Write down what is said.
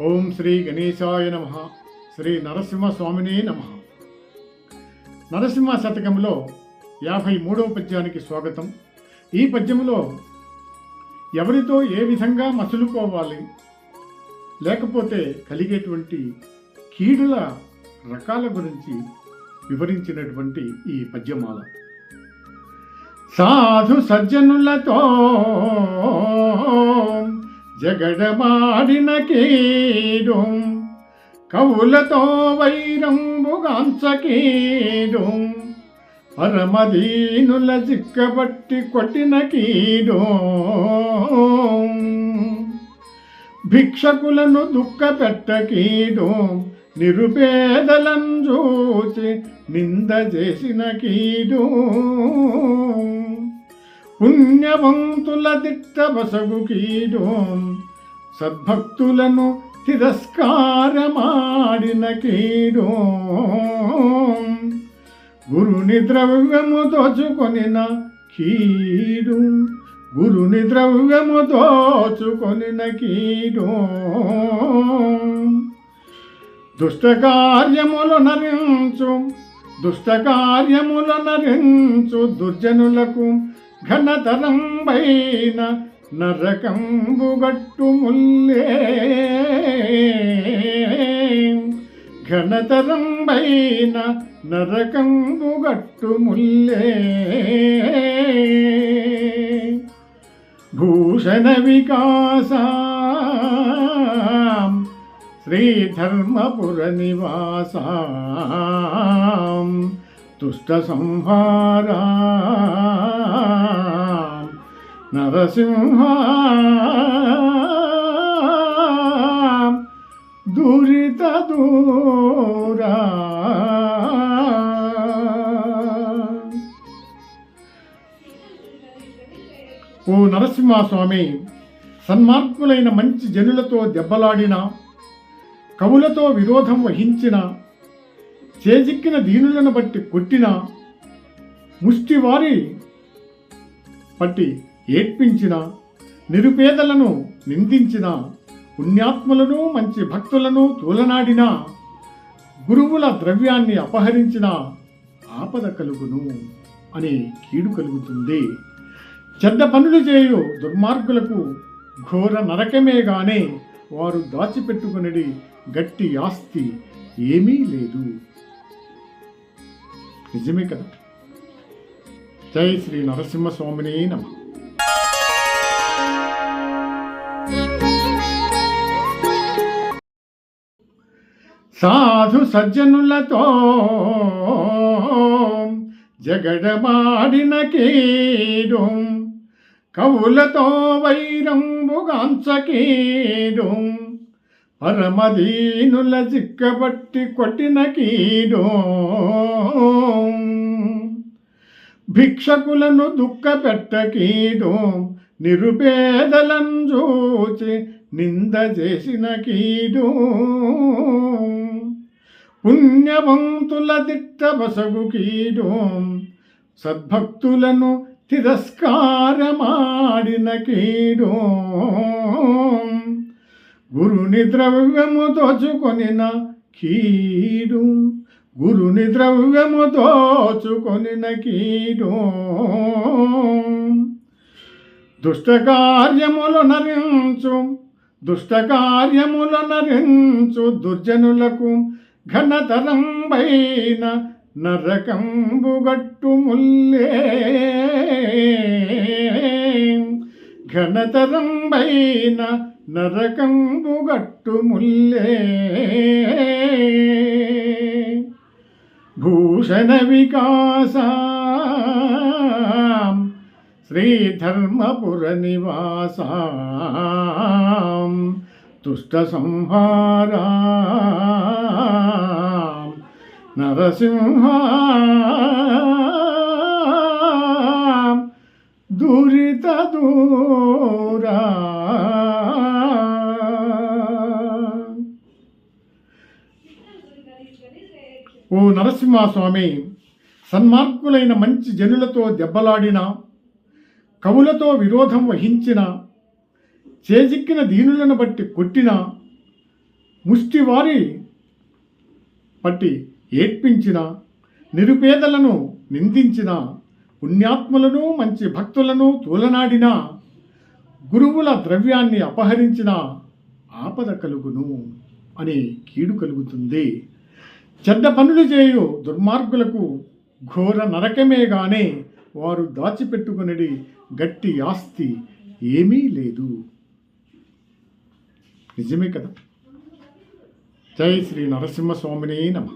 ఓం శ్రీ గణేశాయ నమ. శ్రీ నరసింహస్వామినే నమ. నరసింహ శతకంలో యాభై మూడవ పద్యానికి స్వాగతం. ఈ పద్యంలో ఎవరితో ఏ విధంగా మసులుకోవాలి లేకపోతే కలిగేటువంటి కీడుల రకాల గురించి వివరించినటువంటి ఈ పద్యమాల. సాధు సజ్జనులతో జగడమాడిన కీడు కవులతో వైరంబుగాంచకీడు పరమదీనుల చిక్కబట్టి కొట్టిన కీడు. భిక్షకులను దుఃఖ పెట్టకీడు నిరుపేదలను చూచి నింద చేసిన కీడు. పుణ్యవంతుల దిట్ట బసగు కీడు. సద్భక్తులను తిరస్కారమాడిన కీడు. గురుని ద్రవ్యము దోచుకొనిన కీడు. గురుని ద్రవ్యము దోచుకొనిన కీడు. దుష్టకార్యములు నరించు దుష్టకార్యములు నరించు దుర్జనులకు ఘనతరంబైన నరకంబుగట్టు ముల్లే ఘనతరంబైన నరకంబుగట్టు ముల్లే భూషణ వికాస శ్రీధర్మపుర నివాస తుష్ట సంహారా నరసింహ దురిత దూరా ఓ నరసింహస్వామి సన్మార్గులైన మంచి జనులతో దెబ్బలాడిన కవులతో విరోధం వహించిన చేజిక్కిన దీనులను బట్టి కొట్టిన ముష్టివారి పట్టి ఏడ్పించిన నిరుపేదలను నిందించిన పుణ్యాత్ములను మంచి భక్తులను తూలనాడిన గురువుల ద్రవ్యాన్ని అపహరించిన ఆపద కలుగును అనే కీడు కలుగుతుంది. చెడ్డ పనులు చేయు దుర్మార్గులకు ఘోర నరకమేగానే వారు దాచిపెట్టుకునేది గట్టి ఆస్తి ఏమీ లేదు. నిజమే కదా? జై శ్రీ నరసింహస్వామిని నమ. సాధు సజ్జనులతో జగడమాడిన కీడు కవులతో వైరంబుగాంచకీడు పరమదీనుల చిక్కబట్టి కొట్టిన కీడు భిక్షకులను దుఃఖ పెట్టకీడు నిరుపేదలను చూచి నింద చేసిన కీడు. పుణ్యవంతుల దిట్ట బసగు కీడు సద్భక్తులను తిరస్కారమాడిన కీడోం గురుని ద్రవ్యము దోచుకొనిన కీడు. గురుని ద్రవ్యము దోచుకొనిన కీడు దుష్టకార్యములు నరించు. దుష్టకార్యములు నరించు. దుర్జనులకు ఘనతరంబైన నరకంబుగట్టు ముల్లే ఘనతరంబైన నరకంబుగట్టు ముల్లే భూషణ వికాస. శ్రీధర్మపుర నివాస. తుష్ట సంహారా. నరసింహ దురిత దూరా ఓ నరసింహస్వామి సన్మార్గులైన మంచి జనులతో దెబ్బలాడిన కవులతో విరోధం వహించిన చేజిక్కిన దీనులను బట్టి కొట్టిన ముష్టివారి పట్టి ఏడ్పించిన నిరుపేదలను నిందించిన పుణ్యాత్ములను మంచి భక్తులను తూలనాడిన గురువుల ద్రవ్యాన్ని అపహరించిన ఆపద కలుగును అని కీడు కలుగుతుంది. చెడ్డ పనులు చేయు దుర్మార్గులకు ఘోర నరకమేగానే వారు దాచిపెట్టుకునేది గట్టి ఆస్తి ఏమీ లేదు. నిజమే కదా? జై శ్రీ నరసింహస్వామిని నమ.